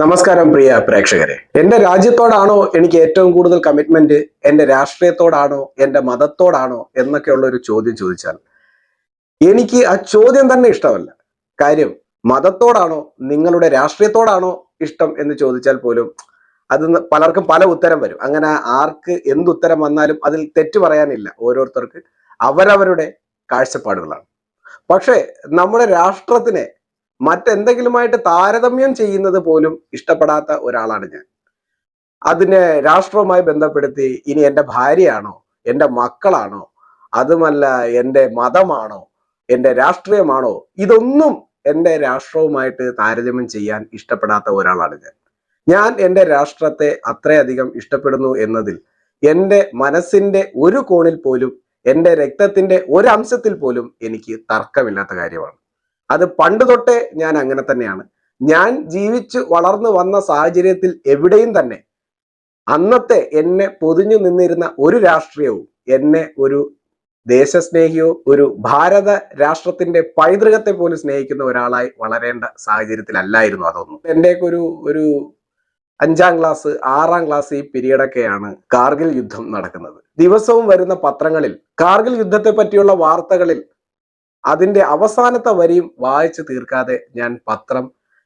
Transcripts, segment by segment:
നമസ്കാരം പ്രിയ പ്രേക്ഷകരെ. എന്റെ രാജ്യത്തോടാണോ എനിക്ക് ഏറ്റവും കൂടുതൽ കമ്മിറ്റ്മെന്റ് എന്റെ രാഷ്ട്രീയത്തോടാണോ? എന്റെ മതത്തോടാണോ? എന്നൊക്കെയുള്ള ഒരു ചോദ്യം ചോദിച്ചാൽ എനിക്ക് ആ ചോദ്യം തന്നെ ഇഷ്ടമല്ല. കാര്യം മതത്തോടാണോ? നിങ്ങളുടെ രാഷ്ട്രീയത്തോടാണോ ഇഷ്ടം എന്ന് ചോദിച്ചാൽ പോലും അത് പലർക്കും പല ഉത്തരം വരും. അങ്ങനെ ആർക്ക് എന്തുത്തരം വന്നാലും അതിൽ തെറ്റു പറയാനില്ല. ഓരോരുത്തർക്ക് അവരവരുടെ കാഴ്ചപ്പാടുകളാണ്. പക്ഷേ നമ്മുടെ രാഷ്ട്രത്തിനെ മറ്റെന്തെങ്കിലുമായിട്ട് താരതമ്യം ചെയ്യുന്നത് പോലും ഇഷ്ടപ്പെടാത്ത ഒരാളാണ് ഞാൻ. അതിനെ രാഷ്ട്രവുമായി ബന്ധപ്പെടുത്തി ഇനി എന്റെ ഭാര്യയാണോ എന്റെ മക്കളാണോ അതുമല്ല എന്റെ മതമാണോ എന്റെ രാഷ്ട്രീയമാണോ ഇതൊന്നും എന്റെ രാഷ്ട്രവുമായിട്ട് താരതമ്യം ചെയ്യാൻ ഇഷ്ടപ്പെടാത്ത ഒരാളാണ് ഞാൻ. ഞാൻ എന്റെ രാഷ്ട്രത്തെ അത്രയധികം ഇഷ്ടപ്പെടുന്നു എന്നതിൽ എന്റെ മനസ്സിന്റെ ഒരു കോണിൽ പോലും എന്റെ രക്തത്തിന്റെ ഒരംശത്തിൽ പോലും എനിക്ക് തർക്കമില്ലാത്ത കാര്യമാണ്. അത് പണ്ട് തൊട്ടേ ഞാൻ അങ്ങനെ തന്നെയാണ്. ഞാൻ ജീവിച്ച് വളർന്നു വന്ന സാഹചര്യത്തിൽ എവിടെയും തന്നെ അന്നത്തെ എന്നെ പൊതിഞ്ഞു നിന്നിരുന്ന ഒരു രാഷ്ട്രീയവും എന്നെ ഒരു ദേശസ്നേഹിയോ ഒരു ഭാരത രാഷ്ട്രത്തിന്റെ പൈതൃകത്തെ പോലും സ്നേഹിക്കുന്ന ഒരാളായി വളരേണ്ട സാഹചര്യത്തിലല്ലായിരുന്നു അതൊന്നും. എന്റെയൊക്കെ ഒരു ഒരു അഞ്ചാം ക്ലാസ് ആറാം ക്ലാസ് ഈ പീരീഡൊക്കെയാണ് കാർഗിൽ യുദ്ധം നടക്കുന്നത്. ദിവസവും വരുന്ന പത്രങ്ങളിൽ കാർഗിൽ യുദ്ധത്തെ പറ്റിയുള്ള വാർത്തകളിൽ അതിന്റെ അവസാനത്തെ വരിയും വായിച്ചു തീർക്കാതെ ഞാൻ പത്രം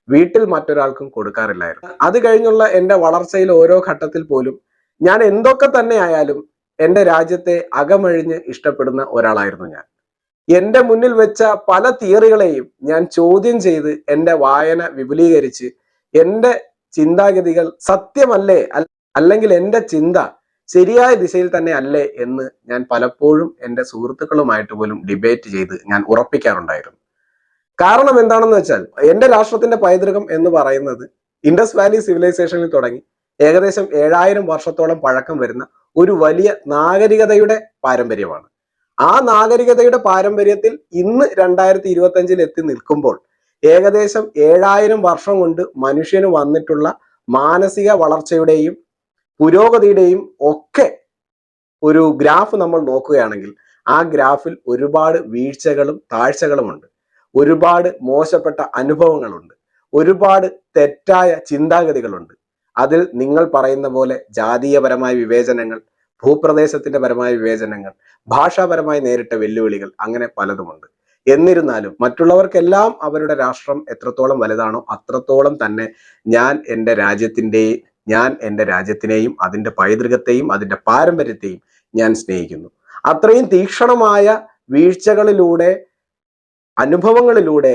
വീട്ടിൽ മറ്റൊരാൾക്കും കൊടുക്കാറില്ലായിരുന്നു. അത് കഴിഞ്ഞുള്ള എന്റെ വളർച്ചയിൽ ഓരോ ഘട്ടത്തിൽ പോലും ഞാൻ എന്തൊക്കെ തന്നെ ആയാലും എന്റെ രാജ്യത്തെ അകമഴിഞ്ഞ് ഇഷ്ടപ്പെടുന്ന ഒരാളായിരുന്നു ഞാൻ. എന്റെ മുന്നിൽ വെച്ച പല തിയറികളെയും ഞാൻ ചോദ്യം ചെയ്ത് എന്റെ വായന വിപുലീകരിച്ച് എന്റെ ചിന്താഗതികൾ സത്യമല്ലേ? അല്ലെങ്കിൽ എന്റെ ചിന്ത ശരിയായ ദിശയിൽ തന്നെ അല്ലേ എന്ന് ഞാൻ പലപ്പോഴും എന്റെ സുഹൃത്തുക്കളുമായിട്ട് പോലും ഡിബേറ്റ് ചെയ്ത് ഞാൻ ഉറപ്പിക്കാറുണ്ടായിരുന്നു. കാരണം എന്താണെന്ന് വെച്ചാൽ എന്റെ രാഷ്ട്രത്തിന്റെ പൈതൃകം എന്ന് പറയുന്നത് ഇൻഡസ് വാലി സിവിലൈസേഷനിൽ തുടങ്ങി ഏകദേശം ഏഴായിരം വർഷത്തോളം പഴക്കം വരുന്ന ഒരു വലിയ നാഗരികതയുടെ പാരമ്പര്യമാണ്. ആ നാഗരികതയുടെ പാരമ്പര്യത്തിൽ ഇന്ന് രണ്ടായിരത്തി ഇരുപത്തി അഞ്ചിൽ എത്തി നിൽക്കുമ്പോൾ ഏകദേശം ഏഴായിരം വർഷം കൊണ്ട് മനുഷ്യന് വന്നിട്ടുള്ള മാനസിക വളർച്ചയുടെയും പുരോഗതിയുടെയും ഒക്കെ ഒരു ഗ്രാഫ് നമ്മൾ നോക്കുകയാണെങ്കിൽ ആ ഗ്രാഫിൽ ഒരുപാട് വീഴ്ചകളും താഴ്ചകളുമുണ്ട്. ഒരുപാട് മോശപ്പെട്ട അനുഭവങ്ങളുണ്ട്. ഒരുപാട് തെറ്റായ ചിന്താഗതികളുണ്ട്. അതിൽ നിങ്ങൾ പറയുന്ന പോലെ ജാതീയപരമായ വിവേചനങ്ങൾ ഭൂപ്രദേശത്തിന്റെ പരമായ വിവേചനങ്ങൾ ഭാഷാപരമായി നേരിട്ട വെല്ലുവിളികൾ അങ്ങനെ പലതുമുണ്ട്. എന്നിരുന്നാലും മറ്റുള്ളവർക്കെല്ലാം അവരുടെ രാഷ്ട്രം എത്രത്തോളം വലുതാണോ അത്രത്തോളം തന്നെ ഞാൻ എന്റെ രാജ്യത്തിന്റെയും ഞാൻ എന്റെ രാജ്യത്തിനെയും അതിന്റെ പൈതൃകത്തെയും അതിന്റെ പാരമ്പര്യത്തെയും ഞാൻ സ്നേഹിക്കുന്നു. അത്രയും തീക്ഷണമായ വീഴ്ചകളിലൂടെ അനുഭവങ്ങളിലൂടെ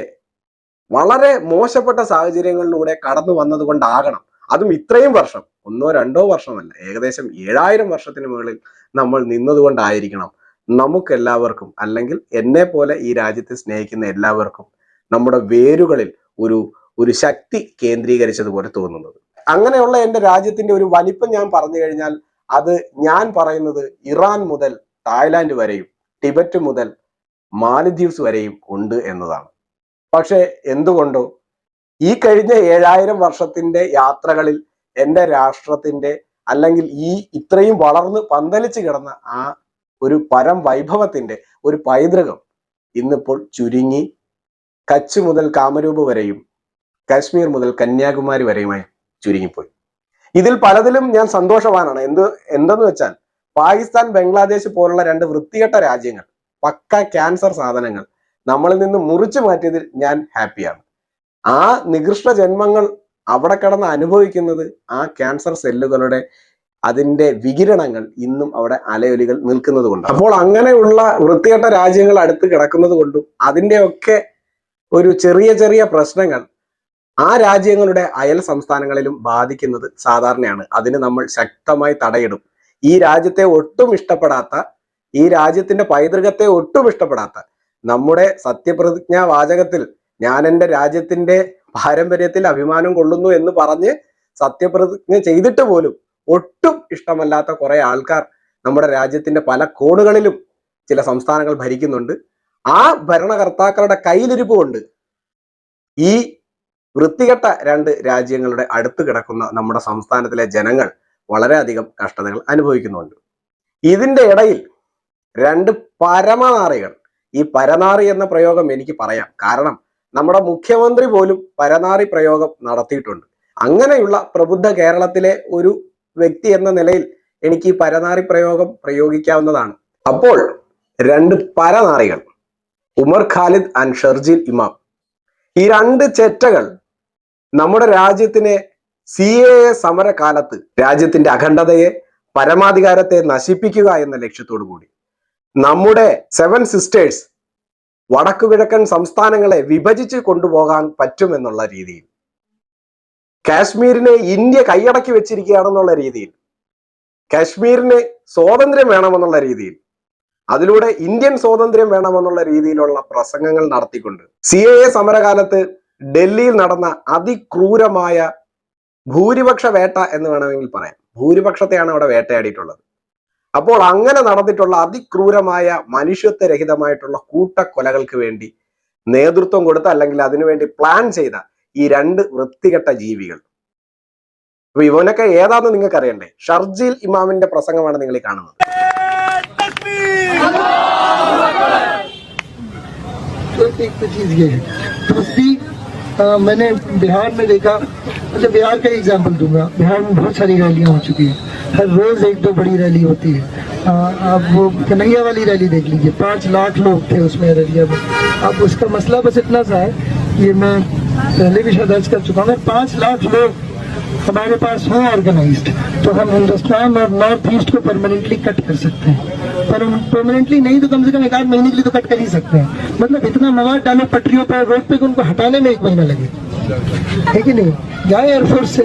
വളരെ മോശപ്പെട്ട സാഹചര്യങ്ങളിലൂടെ കടന്നു വന്നതുകൊണ്ടാകണം. അതും ഇത്രയും വർഷം ഒന്നോ രണ്ടോ വർഷമല്ല ഏകദേശം ഏഴായിരം വർഷത്തിന് മുകളിൽ നമ്മൾ നിന്നതുകൊണ്ടായിരിക്കണം നമുക്കെല്ലാവർക്കും അല്ലെങ്കിൽ എന്നെ പോലെ ഈ രാജ്യത്തെ സ്നേഹിക്കുന്ന എല്ലാവർക്കും നമ്മുടെ വേരുകളിൽ ഒരു ഒരു ശക്തി കേന്ദ്രീകരിച്ചതുപോലെ തോന്നുന്നത്. അങ്ങനെയുള്ള എന്റെ രാജ്യത്തിന്റെ ഒരു വലിപ്പം ഞാൻ പറഞ്ഞു കഴിഞ്ഞാൽ അത് ഞാൻ പറയുന്നത് ഇറാൻ മുതൽ തായ്ലാന്റ് വരെയും ടിബറ്റ് മുതൽ മാലദ്വീപ്സ് വരെയും ഉണ്ട് എന്നതാണ്. പക്ഷേ എന്തുകൊണ്ടോ ഈ കഴിഞ്ഞ ഏഴായിരം വർഷത്തിന്റെ യാത്രകളിൽ എന്റെ രാഷ്ട്രത്തിന്റെ അല്ലെങ്കിൽ ഈ ഇത്രയും വളർന്ന് പന്തലിച്ച് കിടന്ന ആ ഒരു പരം വൈഭവത്തിന്റെ ഒരു പൈതൃകം ഇന്നിപ്പോൾ ചുരുങ്ങി കച്ച് മുതൽ കാമരൂപ് വരെയും കാശ്മീർ മുതൽ കന്യാകുമാരി വരെയുമായി ചുരുങ്ങിപ്പോയി. ഇതിൽ പലതിലും ഞാൻ സന്തോഷവാനാണ്. എന്ത് എന്തെന്ന് വെച്ചാൽ പാകിസ്ഥാൻ ബംഗ്ലാദേശ് പോലുള്ള രണ്ട് വൃത്തികെട്ട രാജ്യങ്ങൾ പക്ക ക്യാൻസർ സാധനങ്ങൾ നമ്മളിൽ നിന്ന് മുറിച്ചു മാറ്റിയതിൽ ഞാൻ ഹാപ്പിയാണ്. ആ നികൃഷ്ട ജന്മങ്ങൾ അവിടെ കിടന്ന് അനുഭവിക്കുന്നത് ആ ക്യാൻസർ സെല്ലുകളുടെ അതിന്റെ വികിരണങ്ങൾ ഇന്നും അവിടെ അലയൊലികൾ നിൽക്കുന്നത് കൊണ്ട് അപ്പോൾ അങ്ങനെയുള്ള വൃത്തികെട്ട രാജ്യങ്ങൾ അടുത്ത് കിടക്കുന്നത് കൊണ്ടും അതിന്റെയൊക്കെ ഒരു ചെറിയ ചെറിയ പ്രശ്നങ്ങൾ ആ രാജ്യങ്ങളുടെ അയൽ സംസ്ഥാനങ്ങളിലും ബാധിക്കുന്നത് സാധാരണയാണ്. അതിന് നമ്മൾ ശക്തമായി തടയിടും. ഈ രാജ്യത്തെ ഒട്ടും ഇഷ്ടപ്പെടാത്ത ഈ രാജ്യത്തിന്റെ പൈതൃകത്തെ ഒട്ടും ഇഷ്ടപ്പെടാത്ത നമ്മുടെ സത്യപ്രതിജ്ഞാ വാചകത്തിൽ ഞാൻ എന്റെ രാജ്യത്തിന്റെ പാരമ്പര്യത്തിൽ അഭിമാനം കൊള്ളുന്നു എന്ന് പറഞ്ഞ് സത്യപ്രതിജ്ഞ ചെയ്തിട്ട് പോലും ഒട്ടും ഇഷ്ടമല്ലാത്ത കുറെ ആൾക്കാർ നമ്മുടെ രാജ്യത്തിന്റെ പല കോണുകളിലും ചില സംസ്ഥാനങ്ങൾ ഭരിക്കുന്നുണ്ട്. ആ ഭരണകർത്താക്കളുടെ കയ്യിലിരിപ്പ് കൊണ്ട് ഈ വൃത്തികെട്ട രണ്ട് രാജ്യങ്ങളുടെ അടുത്ത് കിടക്കുന്ന നമ്മുടെ സംസ്ഥാനത്തിലെ ജനങ്ങൾ വളരെയധികം കഷ്ടതകൾ അനുഭവിക്കുന്നുണ്ട്. ഇതിന്റെ ഇടയിൽ രണ്ട് പരമനാറികൾ ഈ പരനാറി എന്ന പ്രയോഗം എനിക്ക് പറയാം. കാരണം നമ്മുടെ മുഖ്യമന്ത്രി പോലും പരനാറി പ്രയോഗം നടത്തിയിട്ടുണ്ട്. അങ്ങനെയുള്ള പ്രബുദ്ധ കേരളത്തിലെ ഒരു വ്യക്തി എന്ന നിലയിൽ എനിക്ക് ഈ പരനാറി പ്രയോഗം പ്രയോഗിക്കാവുന്നതാണ്. അപ്പോൾ രണ്ട് പരനാറികൾ. ഉമർ ഖാലിദ് ആൻഡ് ഷർജീൽ ഇമാം. ഈ രണ്ട് ചെറ്റകൾ നമ്മുടെ രാജ്യത്തിനെ സി എ എ സമരകാലത്ത് രാജ്യത്തിന്റെ അഖണ്ഡതയെ പരമാധികാരത്തെ നശിപ്പിക്കുക എന്ന ലക്ഷ്യത്തോടു കൂടി നമ്മുടെ സെവൻ സിസ്റ്റേഴ്സ് വടക്കുകിഴക്കൻ സംസ്ഥാനങ്ങളെ വിഭജിച്ച് കൊണ്ടുപോകാൻ പറ്റുമെന്നുള്ള രീതിയിൽ കാശ്മീരിനെ ഇന്ത്യ കൈയടക്കി വെച്ചിരിക്കുകയാണെന്നുള്ള രീതിയിൽ കാശ്മീരിന് സ്വാതന്ത്ര്യം വേണമെന്നുള്ള രീതിയിൽ അതിലൂടെ ഇന്ത്യൻ സ്വാതന്ത്ര്യം വേണമെന്നുള്ള രീതിയിലുള്ള പ്രസംഗങ്ങൾ നടത്തിക്കൊണ്ട് സി എ സമരകാലത്ത് ഡൽഹിയിൽ നടന്ന അതിക്രൂരമായ ഭൂരിപക്ഷ വേട്ട എന്ന് വേണമെങ്കിൽ പറയാം. ഭൂരിപക്ഷത്തെയാണ് അവിടെ വേട്ടയാടിയിട്ടുള്ളത്. അപ്പോൾ അങ്ങനെ നടന്നിട്ടുള്ള അതിക്രൂരമായ മനുഷ്യത്വരഹിതമായിട്ടുള്ള കൂട്ടക്കൊലകൾക്ക് വേണ്ടി നേതൃത്വം കൊടുത്ത അല്ലെങ്കിൽ അതിനുവേണ്ടി പ്ലാൻ ചെയ്ത ഈ രണ്ട് വൃത്തികെട്ട ജീവികൾ. അപ്പൊ ഇവനൊക്കെ ഏതാന്ന് നിങ്ങൾക്ക് അറിയണ്ടേ ഷർജീൽ ഇമാമിന്റെ പ്രസംഗമാണ് നിങ്ങൾ കാണുന്നത്. चीज़ ये है मैंने बिहार में देखा अच्छा बिहार का एग्ज़ाम्पल दूँगा बिहार में बहुत सारी रैलियाँ हो चुकी हैं हर रोज एक दो बड़ी रैली होती है अ, आप वो कन्हैया वाली रैली देख लीजिए पाँच लाख लोग थे उसमें रैलिया में अब उसका मसला बस इतना सा है ये मैं पहले भी शायद कर चुका हूँ पाँच लाख लोग हमारे पास हो ऑर्गेनाइज्ड तो हम हिंदुस्तान और नॉर्थ ईस्ट को परमानेंटली कट कर सकते हैं। पर परमानेंटली नहीं तो कम से कम एक आध महीने के लिए तो कट कर ही सकते हैं मतलब इतना मवाद डालो पटरियों पर रोड पे कि उनको हटाने में एक महीना लगे है कि नहीं जाए एयरफोर्स से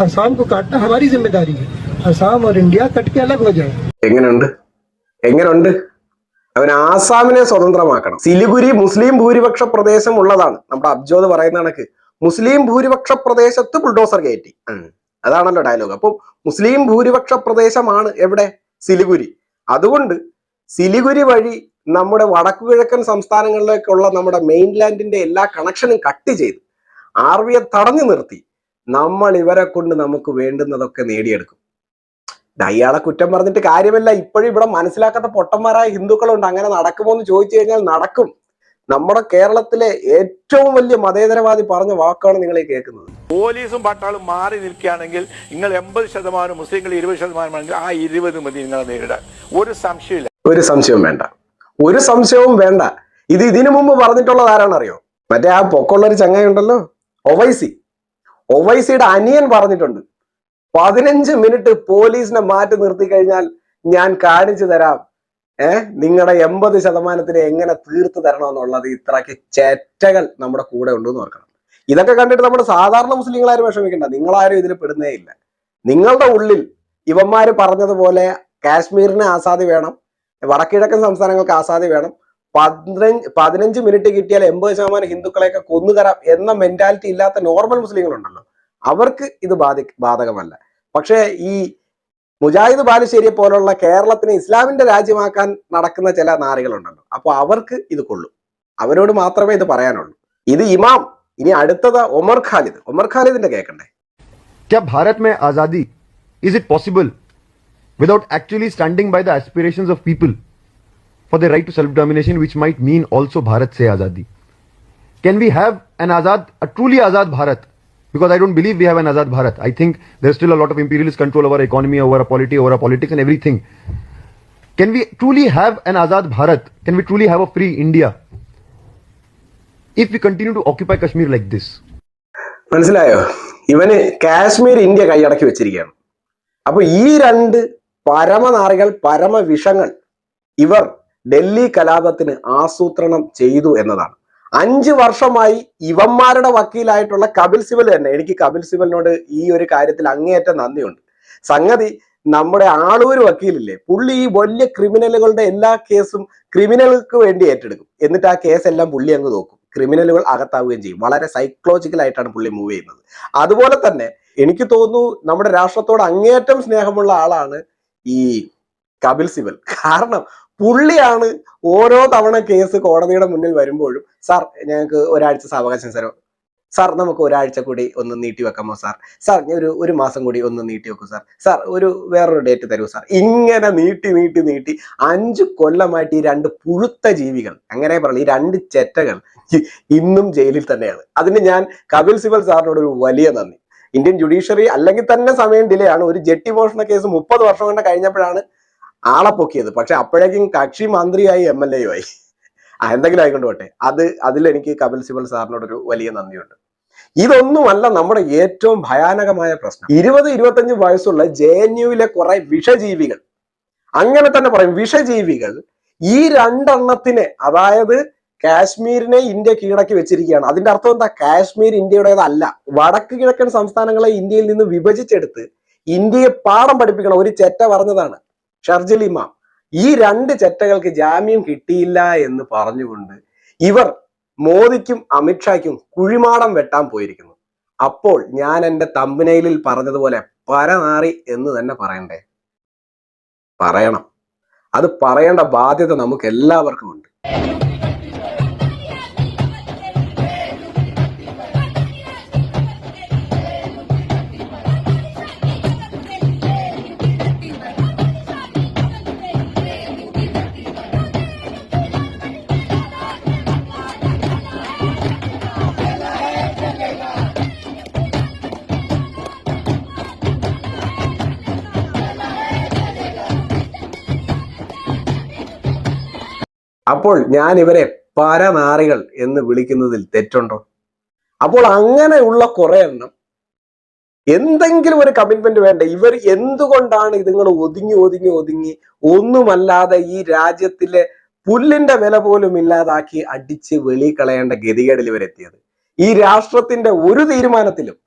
असम को काटना हमारी जिम्मेदारी है असम और इंडिया कट के अलग हो जाए എങ്ങനെയുണ്ട് എങ്ങനെയുണ്ട് അവൻ ആസാമിനെ സ്വതന്ത്രമാക്കണം സിലിഗുരി മുസ്ലിം ഭൂരിപക്ഷ പ്രദേശം ഉള്ളതാണ് നമ്മുടെ അബ്ജോദ് പറയുന്ന കണക്ക് മുസ്ലിം ഭൂരിപക്ഷ പ്രദേശത്ത് ബുൾഡോസർ കയറ്റി ഉം. അതാണല്ലോ ഡയലോഗ് അപ്പം മുസ്ലിം ഭൂരിപക്ഷ പ്രദേശമാണ് എവിടെ സിലിഗുരി അതുകൊണ്ട് സിലിഗുരി വഴി നമ്മുടെ വടക്കു കിഴക്കൻ സംസ്ഥാനങ്ങളിലേക്കുള്ള നമ്മുടെ മെയിൻലാൻഡിന്റെ എല്ലാ കണക്ഷനും കട്ട് ചെയ്ത്. ആർവിയെ തടഞ്ഞു നിർത്തി. നമ്മൾ ഇവരെ കൊണ്ട് നമുക്ക് വേണ്ടുന്നതൊക്കെ നേടിയെടുക്കും. അയാളെ കുറ്റം പറഞ്ഞിട്ട് കാര്യമല്ല. ഇപ്പോഴും ഇവിടെ മനസ്സിലാക്കാത്ത പൊട്ടന്മാരായ ഹിന്ദുക്കളുണ്ട്. അങ്ങനെ നടക്കുമോ എന്ന് ചോദിച്ചു കഴിഞ്ഞാൽ നടക്കും. നമ്മുടെ കേരളത്തിലെ ഏറ്റവും വലിയ മതേതരവാദി പറഞ്ഞ വാക്കാണ് നിങ്ങൾ ഈ കേൾക്കുന്നത്. പോലീസും പട്ടാളും മാറി നിൽക്കുകയാണെങ്കിൽ നിങ്ങൾ എൺപത് ശതമാനം മുസ്ലിങ്ങൾ ഇരുപത് ശതമാനമാണെങ്കിൽ ആ ഇരുപത് മതി നിങ്ങൾ നേരിടാൻ. ഒരു സംശയമില്ല ഒരു സംശയവും വേണ്ട. ഒരു സംശയവും വേണ്ട. ഇത് ഇതിനു മുമ്പ് പറഞ്ഞിട്ടുള്ളത് ആരാണറിയോ മറ്റേ ആ പൊക്കമുള്ള ഒരു ചങ്ങായി ഉണ്ടല്ലോ ഒവൈസി. ഒവൈസിയുടെ അനിയൻ പറഞ്ഞിട്ടുണ്ട് പതിനഞ്ച് മിനിറ്റ് പോലീസിനെ മാറ്റി നിർത്തി കഴിഞ്ഞാൽ ഞാൻ കാണിച്ചു തരാം. ഏഹ് നിങ്ങളുടെ എൺപത് ശതമാനത്തിന് എങ്ങനെ തീർത്തു തരണമെന്നുള്ളത് ഇത്രയ്ക്ക് ചേറ്റകൾ നമ്മുടെ കൂടെ ഉണ്ടെന്ന് ഓർക്കണം. ഇതൊക്കെ കണ്ടിട്ട് നമ്മുടെ സാധാരണ മുസ്ലിങ്ങളാരും വിഷമിക്കണ്ട. നിങ്ങളാരും ഇതിൽ പെടുന്നേ ഇല്ല. നിങ്ങളുടെ ഉള്ളിൽ ഇവന്മാര് പറഞ്ഞതുപോലെ കാശ്മീരിന് ആസാദി വേണം വടക്കിഴക്കൻ സംസ്ഥാനങ്ങൾക്ക് ആസാദി വേണം പതിനഞ്ച് പതിനഞ്ച് മിനിറ്റ് കിട്ടിയാൽ എൺപത് ശതമാനം ഹിന്ദുക്കളെയൊക്കെ കൊന്നുതരാം എന്ന മെന്റാലിറ്റി ഇല്ലാത്ത നോർമൽ മുസ്ലിങ്ങളുണ്ടല്ലോ. അവർക്ക് ഇത് ബാധി ബാധകമല്ല. പക്ഷേ ഈ മുജാഹിദ് ബാലുശ്ശേരിയെ പോലുള്ള കേരളത്തിനെ ഇസ്ലാമിന്റെ രാജ്യമാക്കാൻ നടക്കുന്ന ചില നാറികളുണ്ടല്ലോ. അപ്പൊ അവർക്ക് ഇത് കൊള്ളും. അവരോട് മാത്രമേ ഇത് പറയാനുള്ളൂ. ഇത് ഇമാം ഇനി അടുത്തത് ഒമർ ഖാലിദ്. ഒമർ ഖാലിദിന്റെ കേൾക്കണ്ടേ ഭാരത് മേ Azadi is it possible without actually standing by the aspirations of people for the right to self domination which might mean also Bharat say Azadi Can we have an azad a truly Azad Bharat, because I don't believe we have an Azad Bharat. I think there's still a lot of imperialist control over our economy, over our polity, over our politics and everything. Can we truly have an Azad Bharat? Can we truly have a free India? If we continue to occupy Kashmir like this. മനസ്സിലായോ ഇവന് Kashmir India കൈയടക്കി വെച്ചിരിക്കുകയാണ് അപ്പൊ ഈ രണ്ട് പരമനാറികൾ പരമവിഷങ്ങൾ ഇവർ ഡൽഹി കലാപത്തിന് ആസൂത്രണം ചെയ്തു എന്നതാണ് അഞ്ച് വർഷമായി ഇവന്മാരുടെ വക്കീലായിട്ടുള്ള കപിൽ സിബൽ തന്നെ. എനിക്ക് കപിൽ സിബലിനോട് ഈ ഒരു കാര്യത്തിൽ അങ്ങേയറ്റം നന്ദിയുണ്ട്. സംഗതി നമ്മുടെ ആളൂർ വക്കീലില്ലേ പുള്ളി ഈ വലിയ ക്രിമിനലുകളുടെ എല്ലാ കേസും ക്രിമിനലുകൾക്ക് വേണ്ടി ഏറ്റെടുക്കും. എന്നിട്ട് ആ കേസ് എല്ലാം പുള്ളി അങ്ങ് നോക്കും. ക്രിമിനലുകൾ അകത്താവുകയും ചെയ്യും. വളരെ സൈക്കോളജിക്കൽ ആയിട്ടാണ് പുള്ളി മൂവ് ചെയ്യുന്നത്. അതുപോലെ തന്നെ എനിക്ക് തോന്നുന്നു നമ്മുടെ രാഷ്ട്രത്തോട് അങ്ങേയറ്റം സ്നേഹമുള്ള ആളാണ് ഈ കപിൽ സിബൽ. കാരണം പുള്ളിയാണ് ഓരോ തവണ കേസ് കോടതിയുടെ മുന്നിൽ വരുമ്പോഴും സാർ ഞങ്ങൾക്ക് ഒരാഴ്ച സാവകാശം സാറോ. സാർ നമുക്ക് ഒരാഴ്ച കൂടി ഒന്ന് നീട്ടി വെക്കാമോ സാർ? സാർ ഒരു ഒരു മാസം കൂടി ഒന്ന് നീട്ടി വെക്കൂ സാർ. സാർ ഒരു വേറൊരു ഡേറ്റ് തരൂ സാർ. ഇങ്ങനെ നീട്ടി നീട്ടി നീട്ടി അഞ്ച് കൊല്ലമായിട്ട് ഈ രണ്ട് പുഴുത്ത ജീവികൾ അങ്ങനെ പറഞ്ഞു ഈ രണ്ട് ചെറ്റകൾ ഇന്നും ജയിലിൽ തന്നെയാണ്. അതിന് ഞാൻ കപിൽ സിബൽ സാറിനോട് ഒരു വലിയ നന്ദി. ഇന്ത്യൻ ജുഡീഷ്യറി അല്ലെങ്കിൽ തന്നെ സമയം ഡിലേ ആണ്. ഒരു ജെട്ടി മോഷണ കേസ് മുപ്പത് വർഷം കൊണ്ട് കഴിഞ്ഞപ്പോഴാണ് ആളെ പൊക്കിയത്. പക്ഷെ അപ്പോഴേക്കും കക്ഷി മന്ത്രിയായി എം എൽ എയുമായി. എന്തെങ്കിലും ആയിക്കൊണ്ട് പോട്ടെ. അത് അതിൽ എനിക്ക് കപിൽ സിബൽ സാറിനോടൊരു വലിയ നന്ദിയുണ്ട്. ഇതൊന്നുമല്ല നമ്മുടെ ഏറ്റവും ഭയാനകമായ പ്രശ്നം. ഇരുപത് ഇരുപത്തഞ്ച് വയസ്സുള്ള ജെ എൻ യുവിലെ കുറെ വിഷജീവികൾ. അങ്ങനെ തന്നെ പറയും വിഷജീവികൾ ഈ രണ്ടെണ്ണത്തിനെ അതായത് കാശ്മീരിനെ ഇന്ത്യ കീഴടക്കി വെച്ചിരിക്കുകയാണ്. അതിന്റെ അർത്ഥം എന്താ? കാശ്മീർ ഇന്ത്യയുടേതല്ല. വടക്ക് കിഴക്കൻ സംസ്ഥാനങ്ങളെ ഇന്ത്യയിൽ നിന്ന് വിഭജിച്ചെടുത്ത് ഇന്ത്യയെ പാഠം പഠിപ്പിക്കണം ഒരു ചെറ്റ പറഞ്ഞതാണ്. ഷർജിൽ ഇമാം ഈ രണ്ട് ചെറ്റകൾക്ക് ജാമ്യം കിട്ടിയില്ല എന്ന് പറഞ്ഞുകൊണ്ട് ഇവർ മോദിക്കും അമിത്ഷായ്ക്കും കുഴിമാടം വെട്ടാൻ പോയിരിക്കുന്നു. അപ്പോൾ ഞാൻ എന്റെ തമ്പനയിലിൽ പറഞ്ഞതുപോലെ പരനാറി എന്ന് തന്നെ പറയണ്ടേ? പറയണം. അത് പറയേണ്ട ബാധ്യത നമുക്ക് എല്ലാവർക്കും ഉണ്ട്. അപ്പോൾ ഞാൻ ഇവരെ പരനാറികൾ എന്ന് വിളിക്കുന്നതിൽ തെറ്റുണ്ടോ? അപ്പോൾ അങ്ങനെയുള്ള കുറെ എണ്ണം എന്തെങ്കിലും ഒരു കമ്മിറ്റ്മെന്റ് വേണ്ട? ഇവർ എന്തുകൊണ്ടാണ് ഇതുങ്ങൾ ഒതുങ്ങി ഒതുങ്ങി ഒതുങ്ങി ഒന്നുമല്ലാതെ ഈ രാജ്യത്തിലെ പുല്ലിന്റെ വില പോലും ഇല്ലാതാക്കി അടിച്ച് വെളി കളയേണ്ട ഗതികേടിൽ ഇവരെത്തിയത് ഈ രാഷ്ട്രത്തിന്റെ ഒരു തീരുമാനത്തിലും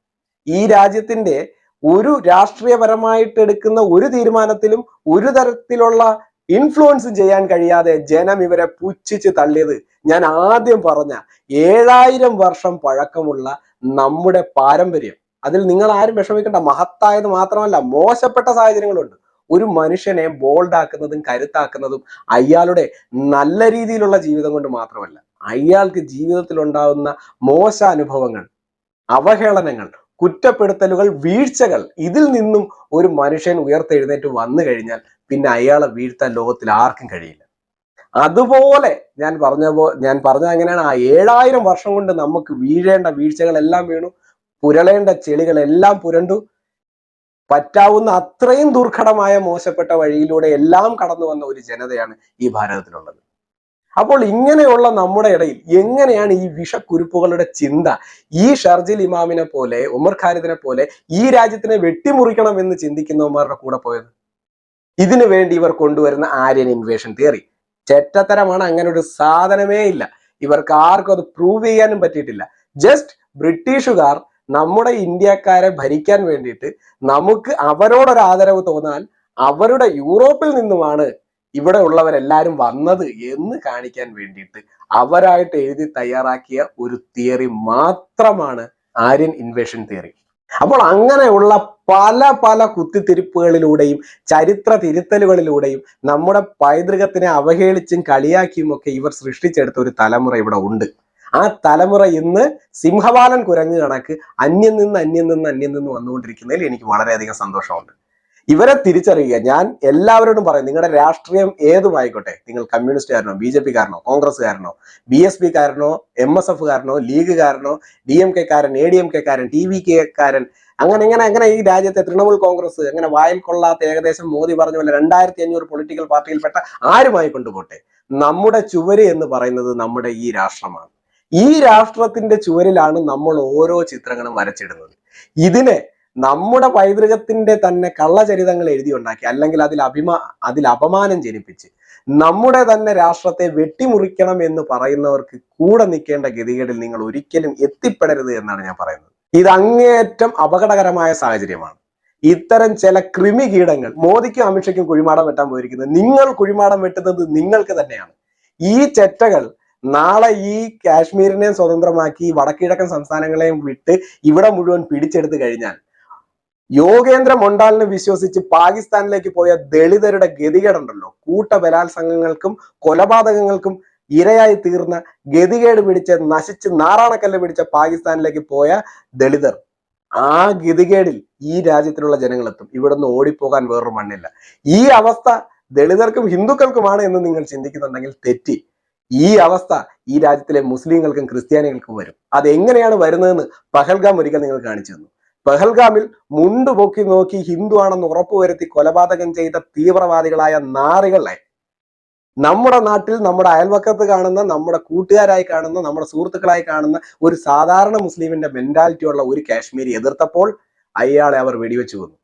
ഈ രാജ്യത്തിന്റെ ഒരു രാഷ്ട്രീയപരമായിട്ട് എടുക്കുന്ന ഒരു തീരുമാനത്തിലും ഒരു തരത്തിലുള്ള ഇൻഫ്ലുവൻസ് ചെയ്യാൻ കഴിയാതെ ജനം ഇവരെ പുച്ഛിച്ച് തള്ളിയത് ഞാൻ ആദ്യം പറഞ്ഞ ഏഴായിരം വർഷം പഴക്കമുള്ള നമ്മുടെ പാരമ്പര്യം. അതിൽ നിങ്ങൾ ആരും വിഷമിക്കേണ്ട. മഹത്തായത് മാത്രമല്ല മോശപ്പെട്ട സാഹചര്യങ്ങളുണ്ട്. ഒരു മനുഷ്യനെ ബോൾഡാക്കുന്നതും കരുത്താക്കുന്നതും അയാളുടെ നല്ല രീതിയിലുള്ള ജീവിതം കൊണ്ട് മാത്രമല്ല അയാൾക്ക് ജീവിതത്തിൽ ഉണ്ടാകുന്ന മോശ അനുഭവങ്ങൾ അവഹേളനങ്ങൾ കുറ്റപ്പെടുത്തലുകൾ വീഴ്ചകൾ. ഇതിൽ നിന്നും ഒരു മനുഷ്യൻ ഉയർത്തെഴുന്നേറ്റ് വന്നു കഴിഞ്ഞാൽ പിന്നെ അയാളെ വീഴ്ത്താൻ ലോകത്തിൽ ആർക്കും കഴിയില്ല. അതുപോലെ ഞാൻ പറഞ്ഞ പോ ഞാൻ പറഞ്ഞ അങ്ങനെയാണ്. ആ ഏഴായിരം വർഷം കൊണ്ട് നമുക്ക് വീഴേണ്ട വീഴ്ചകളെല്ലാം വീണു. പുരളേണ്ട ചെളികളെല്ലാം പുരണ്ടു. പറ്റാവുന്ന അത്രയും ദുർഘടമായ മോശപ്പെട്ട വഴിയിലൂടെ എല്ലാം കടന്നു വന്ന ഒരു ജനതയാണ് ഈ ഭാരതത്തിലുള്ളത്. അപ്പോൾ ഇങ്ങനെയുള്ള നമ്മുടെ ഇടയിൽ എങ്ങനെയാണ് ഈ വിഷക്കുരുപ്പുകളുടെ ചിന്ത? ഈ ഷർജിൽ ഇമാമിനെ പോലെ ഉമർ ഖാലിദിനെ പോലെ ഈ രാജ്യത്തിനെ വെട്ടിമുറിക്കണം എന്ന് ചിന്തിക്കുന്നവന്മാരുടെ കൂടെ പോയത്? ഇതിനു വേണ്ടി ഇവർ കൊണ്ടുവരുന്ന ആര്യൻ ഇൻവേഷൻ തിയറി ചെറ്റത്തരമാണ് അങ്ങനെ ഒരു സാധനമേ ഇല്ല. ഇവർക്ക് ആർക്കും അത് പ്രൂവ് ചെയ്യാനും പറ്റിയിട്ടില്ല. ജസ്റ്റ് ബ്രിട്ടീഷുകാർ നമ്മുടെ ഇന്ത്യക്കാരെ ഭരിക്കാൻ വേണ്ടിയിട്ട് നമുക്ക് അവരോടൊരു ആദരവ് തോന്നാൻ അവരുടെ യൂറോപ്പിൽ നിന്നുമാണ് ഇവിടെ ഉള്ളവരെല്ലാരും വന്നത് എന്ന് കാണിക്കാൻ വേണ്ടിയിട്ട് അവരായിട്ട് എഴുതി തയ്യാറാക്കിയ ഒരു തിയറി മാത്രമാണ് ആര്യൻ ഇൻവേഷൻ തിയറി അപ്പോൾ അങ്ങനെയുള്ള പല പല കുത്തിത്തിരിപ്പുകളിലൂടെയും ചരിത്ര തിരുത്തലുകളിലൂടെയും നമ്മുടെ പൈതൃകത്തിനെ അവഹേളിച്ചും കളിയാക്കിയും ഒക്കെ ഇവർ സൃഷ്ടിച്ചെടുത്ത ഒരു തലമുറ ഇവിടെ ഉണ്ട്. ആ തലമുറ ഇന്ന് സിംഹവാലൻ കുരങ്ങ് കണക്ക് അന്യം നിന്ന് അന്യം നിന്ന് അന്യം നിന്ന് വന്നുകൊണ്ടിരിക്കുന്നതിൽ എനിക്ക് വളരെയധികം സന്തോഷമുണ്ട്. ഇവരെ തിരിച്ചറിയുക. ഞാൻ എല്ലാവരോടും പറയും നിങ്ങളുടെ രാഷ്ട്രീയം ഏതുമായിക്കോട്ടെ? നിങ്ങൾ കമ്മ്യൂണിസ്റ്റുകാരനോ ബി ജെ പിക്കാരനോ കോൺഗ്രസ്സുകാരനോ ബി എസ് പിക്കാരനോ എം എസ് ലീഗ് ലീഗുകാരനോ ഡി എം കെക്കാരൻ എ ഡി എം കെക്കാരൻ ടി വി കെക്കാരൻ അങ്ങനെ ഇങ്ങനെ അങ്ങനെ ഈ രാജ്യത്തെ തൃണമൂൽ കോൺഗ്രസ് അങ്ങനെ വായിൽ കൊള്ളാത്ത ഏകദേശം മോദി പറഞ്ഞ പോലെ രണ്ടായിരത്തി അഞ്ഞൂറ് പൊളിറ്റിക്കൽ പാർട്ടിയിൽപ്പെട്ട ആരുമായി കൊണ്ടുപോട്ടെ? നമ്മുടെ ചുവര് എന്ന് പറയുന്നത് നമ്മുടെ ഈ രാഷ്ട്രമാണ്. ഈ രാഷ്ട്രത്തിന്റെ ചുവരിലാണ് നമ്മൾ ഓരോ ചിത്രങ്ങളും വരച്ചിടുന്നത്. ഇതിനെ നമ്മുടെ പൈതൃകത്തിന്റെ തന്നെ കള്ളചരിതങ്ങൾ എഴുതി ഉണ്ടാക്കി അല്ലെങ്കിൽ അതിൽ അഭിമാ അതിൽ അപമാനം ജനിപ്പിച്ച് നമ്മുടെ തന്നെ രാഷ്ട്രത്തെ വെട്ടിമുറിക്കണം എന്ന് പറയുന്നവർക്ക് കൂടെ നിൽക്കേണ്ട ഗതികേടിൽ നിങ്ങൾ ഒരിക്കലും എത്തിപ്പെടരുത് എന്നാണ് ഞാൻ പറയുന്നത്. ഇത് അങ്ങേയറ്റം അപകടകരമായ സാഹചര്യമാണ്. ഇത്തരം ചില കൃമി കീടങ്ങൾ മോദിക്കും അമിത്ഷയ്ക്കും കുഴിമാടം വെട്ടാൻ പോയിരിക്കുന്നത് നിങ്ങൾ കുഴിമാടം വെട്ടുന്നത് നിങ്ങൾക്ക് തന്നെയാണ്. ഈ ചെറ്റകൾ നാളെ ഈ കാശ്മീരിനെയും സ്വതന്ത്രമാക്കി വടക്കിഴക്കൻ സംസ്ഥാനങ്ങളെയും വിട്ട് ഇവിടെ മുഴുവൻ പിടിച്ചെടുത്തു കഴിഞ്ഞാൽ യോഗേന്ദ്ര മൊണ്ടാലിനെ വിശ്വസിച്ച് പാകിസ്ഥാനിലേക്ക് പോയ ദളിതരുടെ ഗതികേടുണ്ടല്ലോ. കൂട്ട ബലാത്സംഗങ്ങൾക്കും കൊലപാതകങ്ങൾക്കും ഇരയായി തീർന്ന ഗതികേട് പിടിച്ച് നശിച്ച് നാറാണക്കല്ല് പിടിച്ച പാകിസ്ഥാനിലേക്ക് പോയ ദളിതർ ആ ഗതികേടിൽ ഈ രാജ്യത്തിലുള്ള ജനങ്ങളെത്തും. ഇവിടുന്ന് ഓടിപ്പോകാൻ വേറൊരു മണ്ണില്ല. ഈ അവസ്ഥ ദളിതർക്കും ഹിന്ദുക്കൾക്കുമാണ് എന്ന് നിങ്ങൾ ചിന്തിക്കുന്നുണ്ടെങ്കിൽ തെറ്റി. ഈ അവസ്ഥ ഈ രാജ്യത്തിലെ മുസ്ലിങ്ങൾക്കും ക്രിസ്ത്യാനികൾക്കും വരും. അത് എങ്ങനെയാണ് വരുന്നതെന്ന് പഹൽഗാം ഒരിക്കൽ നിങ്ങൾ കാണിച്ചു തന്നു. പെഹൽഗാമിൽ മുണ്ടുപൊക്കി നോക്കി ഹിന്ദു ആണെന്ന് ഉറപ്പുവരുത്തി കൊലപാതകം ചെയ്ത തീവ്രവാദികളായ നാറികളെ. നമ്മുടെ നാട്ടിൽ നമ്മുടെ അയൽവക്കത്ത് കാണുന്ന നമ്മുടെ കൂട്ടുകാരായി കാണുന്ന നമ്മുടെ സുഹൃത്തുക്കളായി കാണുന്ന ഒരു സാധാരണ മുസ്ലിമിന്റെ മെന്റാലിറ്റി ഉള്ള ഒരു കാശ്മീരി എതിർത്തപ്പോൾ അയാളെ അവർ വെടിവെച്ചു കൊന്നു.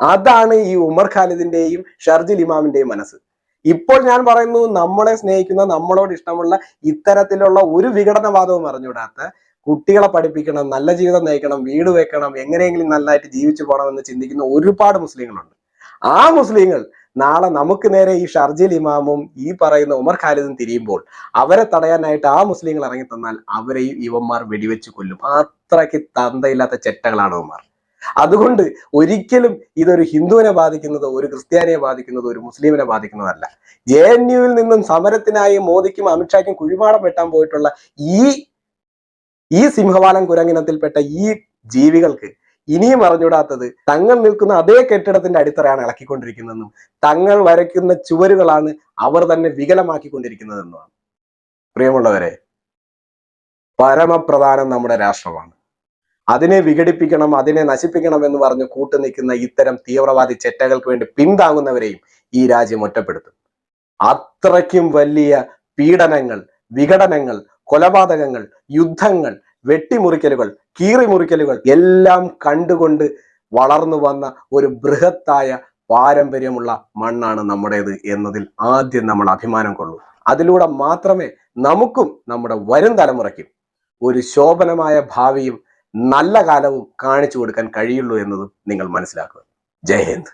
അതാണ് ഈ ഉമർ ഖാലിദിന്റെയും ഷർജിൽ ഇമാമിന്റെയും മനസ്സ്. ഇപ്പോൾ ഞാൻ പറയുന്നു നമ്മളെ സ്നേഹിക്കുന്ന നമ്മളോട് ഇഷ്ടമുള്ള ഇത്തരത്തിലുള്ള ഒരു വിഘടനവാദവും അറിഞ്ഞുകൂടാത്ത കുട്ടികളെ പഠിപ്പിക്കണം നല്ല ജീവിതം നയിക്കണം വീട് വെക്കണം എങ്ങനെയെങ്കിലും നല്ലതായിട്ട് ജീവിച്ചു പോകണം എന്ന് ചിന്തിക്കുന്ന ഒരുപാട് മുസ്ലിങ്ങളുണ്ട്. ആ മുസ്ലിങ്ങൾ നാളെ നമുക്ക് നേരെ ഈ ഷർജിൽ ഇമാമും ഈ പറയുന്ന ഉമർ ഖാലിദും തിരിയുമ്പോൾ അവരെ തടയാനായിട്ട് ആ മുസ്ലിങ്ങൾ ഇറങ്ങി തന്നാൽ അവരെയും ഇവന്മാർ വെടിവെച്ച് കൊല്ലും. അത്രയ്ക്ക് തന്തയില്ലാത്ത ചെറ്റകളാണ് ഉമർ. അതുകൊണ്ട് ഒരിക്കലും ഇതൊരു ഹിന്ദുവിനെ ബാധിക്കുന്നതോ ഒരു ക്രിസ്ത്യാനിയെ ബാധിക്കുന്നതോ ഒരു മുസ്ലിമിനെ ബാധിക്കുന്നതല്ല. ജെ എൻ യുവിൽ നിന്നും സമരത്തിനായി മോദിക്കും അമിത്ഷായ്ക്കും കുഴിമാടം വെട്ടാൻ പോയിട്ടുള്ള ഈ ഈ സിംഹവാലം കുരങ്ങിനത്തിൽപ്പെട്ട ഈ ജീവികൾക്ക് ഇനിയും അറിഞ്ഞൂടാത്തത് തങ്ങൾ നിൽക്കുന്ന അതേ കെട്ടിടത്തിന്റെ അടിത്തറയാണ് ഇളക്കിക്കൊണ്ടിരിക്കുന്നതെന്നും തങ്ങൾ വരയ്ക്കുന്ന ചുവരുകളാണ് അവർ തന്നെ വികലമാക്കിക്കൊണ്ടിരിക്കുന്നതെന്നുമാണ്. പ്രിയമുള്ളവരെ പരമപ്രധാനം നമ്മുടെ രാഷ്ട്രമാണ്. അതിനെ വിഘടിപ്പിക്കണം അതിനെ നശിപ്പിക്കണം എന്ന് പറഞ്ഞ് കൂട്ടുനിൽക്കുന്ന ഇത്തരം തീവ്രവാദി ചെറ്റകൾക്ക് വേണ്ടി പിന്താങ്ങുന്നവരെയും ഈ രാജ്യം ഒറ്റപ്പെടുത്തും. അത്രയ്ക്കും വലിയ പീഡനങ്ങൾ വിഘടനങ്ങൾ കൊലപാതകങ്ങൾ യുദ്ധങ്ങൾ വെട്ടിമുറിക്കലുകൾ കീറിമുറിക്കലുകൾ എല്ലാം കണ്ടുകൊണ്ട് വളർന്നു വന്ന ഒരു ബൃഹത്തായ പാരമ്പര്യമുള്ള മണ്ണാണ് നമ്മുടേത് എന്നതിൽ ആദ്യം നമ്മൾ അഭിമാനം കൊള്ളൂ. അതിലൂടെ മാത്രമേ നമുക്കും നമ്മുടെ വരും തലമുറയ്ക്കും ഒരു ശോഭനമായ ഭാവിയും നല്ല കാലവും കാണിച്ചു കൊടുക്കാൻ കഴിയുള്ളൂ എന്നതും നിങ്ങൾ മനസ്സിലാക്കുക. ജയ് ഹിന്ദ്.